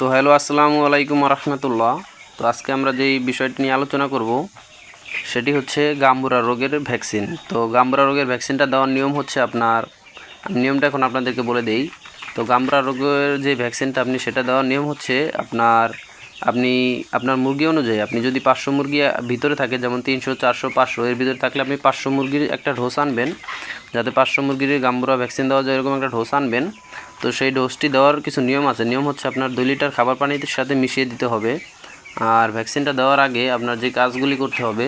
তো হ্যালো, আসসালামু আলাইকুম রহমতুল্লাহ। তো আজকে আমরা যেই বিষয়টি নিয়ে আলোচনা করব, সেটি হচ্ছে গাম্বুরা রোগের ভ্যাকসিন। তো গাম্বুরা রোগের ভ্যাকসিনটা দেওয়ার নিয়ম হচ্ছে আপনার, নিয়মটা এখন আপনাদেরকে বলে দেই। তো গাম্বুরা রোগের যে ভ্যাকসিনটা আপনি সেটা দেওয়ার নিয়ম হচ্ছে আপনার, আপনি, আপনার মুরগি অনুযায়ী আপনি যদি পাঁচশো মুরগি ভিতরে থাকে, যেমন তিনশো, চারশো, পাঁচশো, এর ভিতরে থাকলে আপনি পাঁচশো মুরগির একটা ঢোস আনবেন। যাতে পাঁচশো মুরগির গাম্বুরা ভ্যাকসিন দেওয়া যায়, এরকম একটা ঢোস আনবেন। তো সেই ডোজটি দেওয়ার কিছু নিয়ম আছে। নিয়ম হচ্ছে আপনার দুই লিটার খাবার পানির সাথে মিশিয়ে দিতে হবে। আর ভ্যাকসিনটা দেওয়ার আগে আপনার যে কাজগুলি করতে হবে,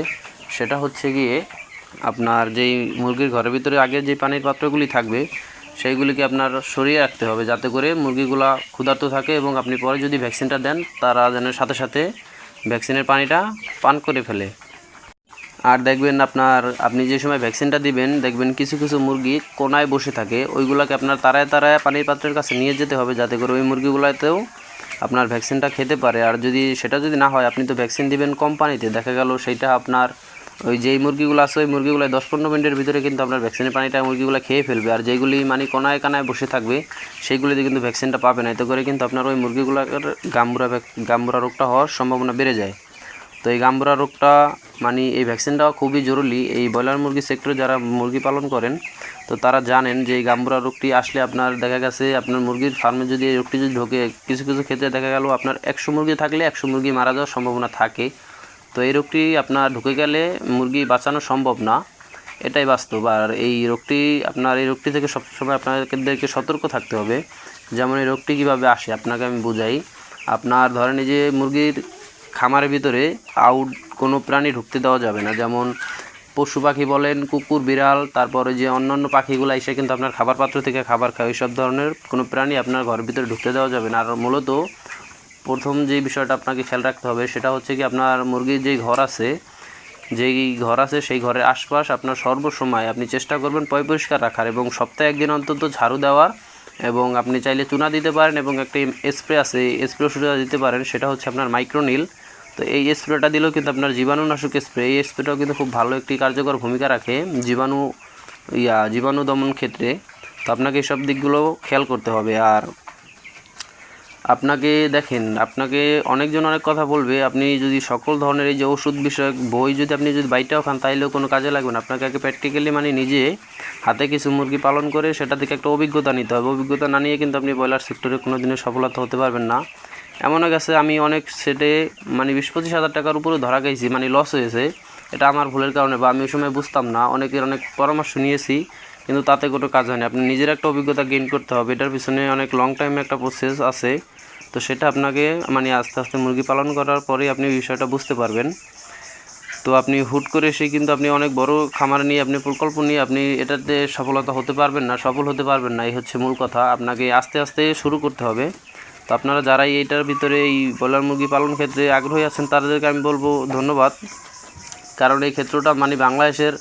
সেটা হচ্ছে গিয়ে আপনার যেই মুরগির ঘরের ভিতরে আগে যে পানির পাত্রগুলি থাকবে, সেইগুলিকে আপনার সরিয়ে রাখতে হবে যাতে করে মুরগিগুলা ক্ষুধার্ত থাকে এবং আপনি পরে যদি ভ্যাকসিনটা দেন, তারা যেন সাথে সাথে ভ্যাকসিনের পানিটা পান করে ফেলে। আর দেখবেন আপনার, আপনি যে সময় ভ্যাকসিনটা দিবেন, দেখবেন কিছু কিছু মুরগি কোনায় বসে থাকে। ওইগুলোকে আপনার তারায় তারায় পানির পাত্রের কাছে নিয়ে যেতে হবে যাতে করে ওই মুরগিগুলোতেও আপনার ভ্যাকসিনটা খেতে পারে। আর যদি সেটা যদি না হয়, আপনি তো ভ্যাকসিন দিবেন কম পানিতে দেখা গেল সেইটা আপনার ওই যেই মুরগিগুলো আছে, ওই মুরগিগুলো দশ পনেরো মিনিটের ভিতরে কিন্তু আপনার ভ্যাকসিনের পানিটা মুরগিগুলো খেয়ে ফেলবে। আর যেগুলি মানে কোনায় কানায় বসে থাকবে সেইগুলিতে কিন্তু ভ্যাকসিনটা পাবে না। এতে করে কিন্তু আপনার ওই মুরগিগুলোর গাম্বুরা গাম্বুরা রোগটা হওয়ার সম্ভাবনা বেড়ে যায়। তো এই গাম্বুরা রোগটা মানে এই ভ্যাকসিনটা খুবই জরুরি। এই ব্রয়লার মুরগি সেক্টরে যারা মুরগি পালন করেন, তো তারা জানেন যে এই গাম্বুরা রোগটি আসলে আপনার দেখা গেছে, আপনার মুরগির ফার্মে যদি এই রোগটি যদি ঢোকে, কিছু কিছু ক্ষেত্রে দেখা গেল আপনার একশো মুরগি থাকলে একশো মুরগি মারা যাওয়ার সম্ভাবনা থাকে। তো এই রোগটি আপনার ঢুকে গেলে মুরগি বাঁচানো সম্ভব না। এটাই বাস্তব। আর এই রোগটি, আপনার এই রোগটি থেকে সবসময় আপনাদেরকে সতর্ক থাকতে হবে। যেমন এই রোগটি কীভাবে আসে, আপনাকে আমি বুঝাই। আপনার ধরেন এই যে মুরগির খামারের ভিতরে আউট কোনো প্রাণী ঢুকতে দেওয়া যাবে না। যেমন পশু পাখি বলেন, কুকুর, বিড়াল, তারপরে যে অন্যান্য পাখিগুলো এসে কিন্তু আপনার খাবার পাত্র থেকে খাবার খায় সব ধরনের কোনো প্রাণী আপনার ঘরের ভিতরে ঢুকতে দেওয়া যাবে না। আর মূলত প্রথম যে বিষয়টা আপনাকে খেয়াল রাখতে হবে সেটা হচ্ছে কি আপনার মুরগির যেই ঘর আছে, যেই ঘর আছে সেই ঘরের আশপাশ আপনার সর্বসময় আপনি চেষ্টা করবেন পয় পরিষ্কার রাখার এবং সপ্তাহে একদিন অন্তত ঝাড়ু দেওয়ার এবং আপনি চাইলে চুনা দিতে পারেন এবং একটা স্প্রে আছে স্প্রে ওষুধটা দিতে পারেন, সেটা হচ্ছে আপনার মাইক্রোনিল তো এই স্প্রেটা দিলেও কিন্তু আপনার জীবাণুনাশক স্প্রে, এই স্প্রেটাও কিন্তু খুব ভালো একটি কার্যকর ভূমিকা রাখে জীবাণু, ইয়া, জীবাণু দমন ক্ষেত্রে। তো আপনাকে এইসব দিকগুলো খেয়াল করতে হবে। আর আপনাকে দেখেন, আপনাকে অনেকজন অনেক কথা বলবে, আপনি যদি সকল ধরনের এই যে ওষুধ বিষয়ক বই যদি আপনি যদি বাইটাও খান, তাইলেও কোনো কাজে লাগবে না। আপনাকে আগে প্র্যাকটিক্যালি মানে নিজে হাতে কিছু মুরগি পালন করে সেটা থেকে একটা অভিজ্ঞতা নিতে হবে। অভিজ্ঞতা না নিয়ে কিন্তু আপনি ব্রয়লার সেক্টরে কোনো দিনের সফলতা হতে পারবেন না। এমনও গেছে, আমি অনেক সেটে মানে বিশ পঁচিশ হাজার টাকার উপরে ধরা গেছি মানে লস হয়েছে। এটা আমার ভুলের কারণে বা আমি ওই সময় বুঝতাম না, অনেকের অনেক পরামর্শ নিয়েছি, কিন্তু তাতে কোনো কাজ হয়নি। আপনি নিজের একটা অভিজ্ঞতা গেইন করতে হবে, এটার পিছনে অনেক লং টাইম একটা প্রসেস আছে। তো সেটা আপনাকে মানে আস্তে আস্তে মুরগি পালন করার পরেই আপনি বিষয়টা বুঝতে পারবেন। তো আপনি হুট করে এসে কিন্তু আপনি অনেক বড় খামার নিয়ে, আপনি প্রকল্প নিয়ে আপনি এটাতে সফলতা হতে পারবেন না, সফল হতে পারবেন না, এই হচ্ছে মূল কথা। আপনাকে আস্তে আস্তে শুরু করতে হবে। তো আপনারা যারা এইটার ভিতরে এই ব্রয়লার মুরগি পালন ক্ষেত্রে আগ্রহী আছেন, তাদেরকে আমি বলব ধন্যবাদ। কারণ এই ক্ষেত্রটা মানে বাংলাদেশের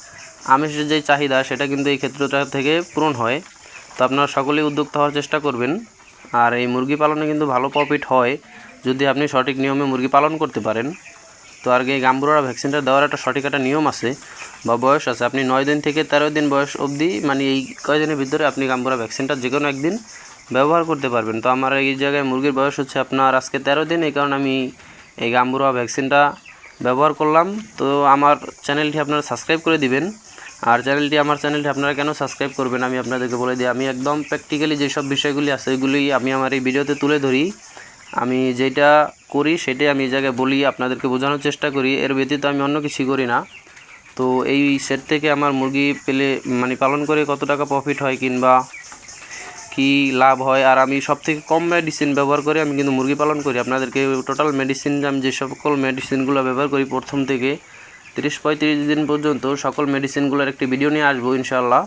আমিষের যে চাহিদা, সেটা কিন্তু এই ক্ষেত্রটা থেকে পূরণ হয়। তো আপনারা সকলেই উদ্যোক্তা হওয়ার চেষ্টা করবেন। আর এই মুরগি পালনে কিন্তু ভালো প্রফিট হয় যদি আপনি সঠিক নিয়মে মুরগি পালন করতে পারেন। তো আর এই গাম্বুরা ভ্যাকসিনটা দেওয়ার একটা সঠিক একটা নিয়ম আছে বা বয়স আছে। আপনি নয় দিন থেকে তেরো দিন বয়স অবধি মানে এই কয়দিনের ভিতরে আপনি গাম্বুরা ভ্যাকসিনটা যে কোনো একদিন ব্যবহার করতে পারবেন। তো আমার এই জায়গায় মুরগির বয়স হচ্ছে আপনার আজকে তেরো দিন, এই কারণে আমি এই গাম্বুরা ভ্যাকসিনটা ব্যবহার করলাম। তো আমার চ্যানেলটি আপনারা সাবস্ক্রাইব করে দিবেন। আর চ্যানেলটি আমার চ্যানেলটি আপনারা কেন সাবস্ক্রাইব করবেন আমি আপনাদেরকে বলে দিই, আমি একদম প্র্যাকটিক্যালি যেসব বিষয়গুলি আছে, ওইগুলি আমি আমার এই ভিডিওতে তুলে ধরি। আমি যেটা করি, সেটাই আমি এই জায়গায় বলি, আপনাদেরকে বোঝানোর চেষ্টা করি। এর ব্যতীত আমি অন্য কিছু করি না। তো এই সেট থেকে আমার মুরগি পেলে মানে পালন করে কত টাকা প্রফিট হয় কিংবা কি লাভ হয়? আর আমি সব থেকে কম মেডিসিন ব্যবহার করে, আমি কিন্তু মুরগি পালন করি। আপনাদেরকে টোটাল মেডিসিন আমি যে সকল মেডিসিনগুলো ব্যবহার করি প্রথম থেকে, তিরিশ পঁয়ত্রিশ দিন পর্যন্ত সকল মেডিসিনগুলোর একটি ভিডিও নিয়ে আসব ইনশাল্লাহ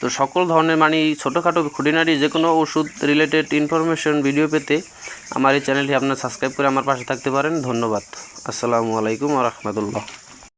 তো সকল ধরনের মানে ছোটোখাটো খুঁটিনাটি যে কোনো ওষুধ রিলেটেড ইনফরমেশন ভিডিও পেতে আমার এই চ্যানেলটি আপনার সাবস্ক্রাইব করে আমার পাশে থাকতে পারেন। ধন্যবাদ। আসসালামু আলাইকুম রহমতুল্লাহ।